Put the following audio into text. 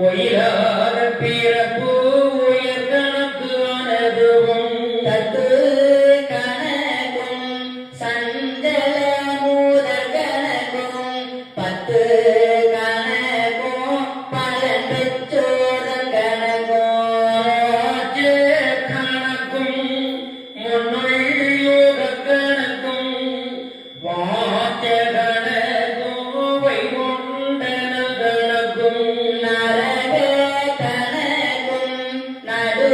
ஒயிலாத